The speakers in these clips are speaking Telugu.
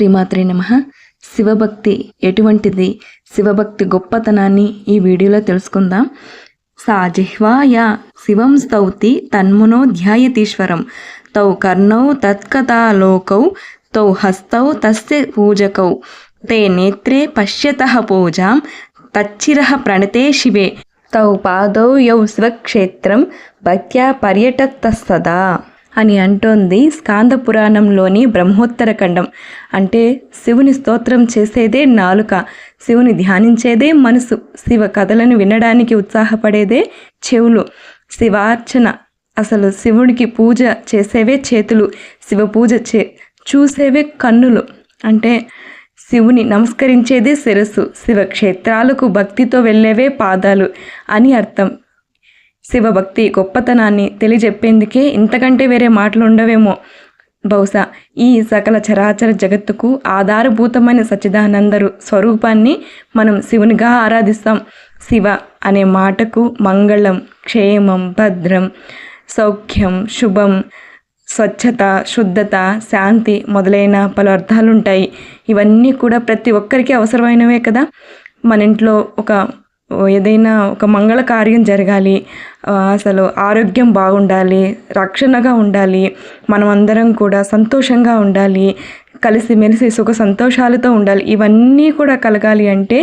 శ్రీమాత్రే నమ. శివభక్తి ఎటువంటిది? శివభక్తి గొప్పతనాన్ని ఈ వీడియోలో తెలుసుకుందాం. సాజిహ్వాయ శివం స్తౌతి తన్మునో ధ్యాయతీశ్వరం. తౌ కర్ణౌ తత్కథాలోకౌ తౌ హస్తౌ తస్య పూజకౌ. తే నేత్రే పశ్యత పూజాం తచ్చిర ప్రణతే శివే. తౌ పాదౌ యౌ శివక్షేత్రం భక్త్యా పర్యటత్తస్తదా అని అంటోంది స్కాంద పురాణంలోని బ్రహ్మోత్తర ఖండం. అంటే శివుని స్తోత్రం చేసేదే నాలుక శివుని ధ్యానించేదే మనసు శివ కథలను వినడానికి ఉత్సాహపడేదే చెవులు. శివార్చన అసలు శివుడికి పూజ చేసేవే చేతులు శివ పూజ చే చూసేవే కన్నులు. అంటే శివుని నమస్కరించేదే శిరస్సు శివక్షేత్రాలకు భక్తితో వెళ్ళేవే పాదాలు అని అర్థం. శివభక్తి గొప్పతనాన్ని తెలియజెప్పేందుకే ఇంతకంటే వేరే మాటలు ఉండవేమో బహుశా ఈ సకల చరాచర జగత్తుకు ఆధారభూతమైన సచ్చిదానందరు స్వరూపాన్ని మనం శివునిగా ఆరాధిస్తాం. శివ అనే మాటకు మంగళం క్షేమం భద్రం సౌఖ్యం శుభం స్వచ్ఛత శుద్ధత శాంతి మొదలైన పలు అర్థాలుంటాయి. ఇవన్నీ కూడా ప్రతి ఒక్కరికి అవసరమైనవే కదా? మన ఇంట్లో ఒక ఏదైనా ఒక మంగళ కార్యం జరగాలి అసలు ఆరోగ్యం బాగుండాలి రక్షణగా ఉండాలి మనం అందరం కూడా సంతోషంగా ఉండాలి కలిసిమెలిసి సుఖ సంతోషాలతో ఉండాలి. ఇవన్నీ కూడా కలగాలి అంటే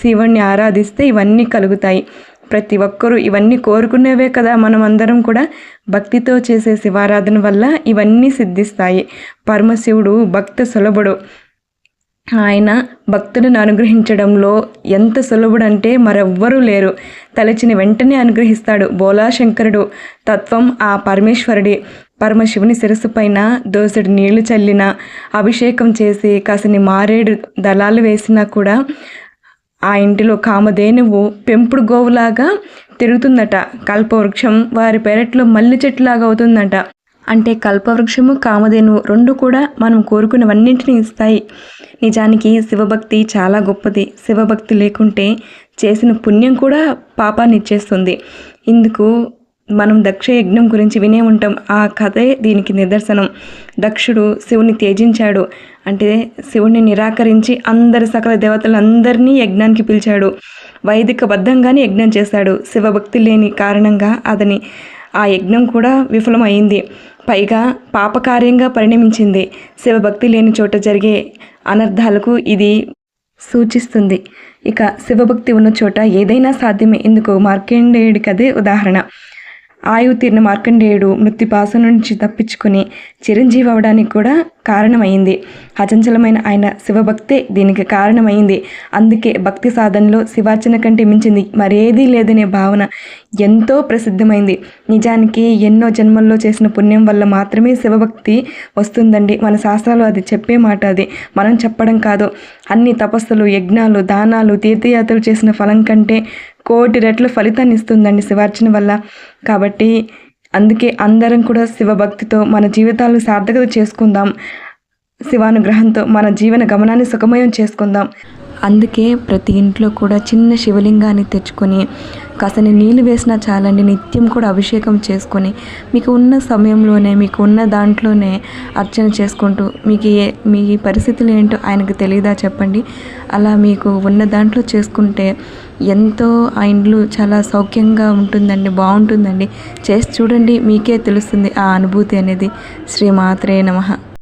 శివుణ్ణి ఆరాధిస్తే ఇవన్నీ కలుగుతాయి. ప్రతి ఒక్కరూ ఇవన్నీ కోరుకునేవే కదా మనం అందరం కూడా భక్తితో చేసే శివారాధన వల్ల ఇవన్నీ సిద్ధిస్తాయి. పరమశివుడు భక్త సులభుడు. ఆయన భక్తులను అనుగ్రహించడంలో ఎంత సులభుడంటే మరెవ్వరూ లేరు. తలచిన వెంటనే అనుగ్రహిస్తాడు బోలాశంకరుడు. తత్వం ఆ పరమేశ్వరుడి. పరమశివుని శిరస్సు పైన దోసెడు నీళ్ళు చల్లిన అభిషేకం చేసి కాసిని మారేడు దళాలు వేసినా కూడా ఆ ఇంటిలో కామధేనువు పెంపుడు గోవులాగా తిరుగుతుందట. కల్పవృక్షం వారి పెరట్లో మల్లి చెట్టులాగా అవుతుందట. అంటే కల్పవృక్షము కామధేను రెండు కూడా మనం కోరుకున్నవన్నింటినీ ఇస్తాయి. నిజానికి శివభక్తి చాలా గొప్పది. శివభక్తి లేకుంటే చేసిన పుణ్యం కూడా పాపాన్ని ఇచ్చేస్తుంది. ఇందుకు మనం దక్ష యజ్ఞం గురించి వినే ఉంటాం. ఆ కథే దీనికి నిదర్శనం. దక్షుడు శివుని త్యజించాడు. అంటే శివుణ్ణి నిరాకరించి అందరి సకల దేవతలందరినీ యజ్ఞానికి పిలిచాడు. వైదిక బద్ధంగానే యజ్ఞం చేశాడు. శివభక్తి లేని కారణంగా అతని ఆ యజ్ఞం కూడా విఫలమైంది. పైగా పాపకార్యంగా పరిణమించింది. శివభక్తి లేని చోట జరిగే అనర్థాలకు ఇది సూచిస్తుంది. ఇక శివభక్తి ఉన్న చోట ఏదైనా సాధ్యమే. ఇందుకు మార్కండేయుడి కదే ఉదాహరణ. ఆయుతీర్ణ మార్కండేయుడు మృత్యుపాస నుంచి తప్పించుకుని చిరంజీవి అవడానికి కూడా కారణమైంది. అచంచలమైన ఆయన శివభక్తే దీనికి కారణమైంది. అందుకే భక్తి సాధనలో శివార్చన కంటే మించింది మరేదీ లేదనే భావన ఎంతో ప్రసిద్ధమైంది. నిజానికి ఎన్నో జన్మల్లో చేసిన పుణ్యం వల్ల మాత్రమే శివభక్తి వస్తుందండి. మన శాస్త్రాలు అది చెప్పే మాట అది. మనం చెప్పడం కాదు. అన్ని తపస్సులు యజ్ఞాలు దానాలు తీర్థయాత్రలు చేసిన ఫలం కంటే కోటి రెట్లు ఫలితాన్ని ఇస్తుందండి శివార్చన వల్ల. కాబట్టి అందుకే అందరం కూడా శివభక్తితో మన జీవితాలు సార్థకత చేసుకుందాం. శివానుగ్రహంతో మన జీవన గమనాన్ని సుఖమయం చేసుకుందాం. అందుకే ప్రతి ఇంట్లో కూడా చిన్న శివలింగాన్ని తెచ్చుకొని కాసని నీళ్ళు వేసినా చాలండి నిత్యం కూడా అభిషేకం చేసుకొని మీకు ఉన్న సమయంలోనే మీకు ఉన్న దాంట్లోనే అర్చన చేసుకుంటూ మీకు ఏ మీ పరిస్థితులు ఏంటో ఆయనకు తెలియదా చెప్పండి. అలా మీకు ఉన్న దాంట్లో చేసుకుంటే ఎంతో ఆ ఇండ్లు చాలా సౌఖ్యంగా ఉంటుందండి బాగుంటుందండి. చేసి చూడండి మీకే తెలుస్తుంది ఆ అనుభూతి అనేది. శ్రీమాత్రే నమః.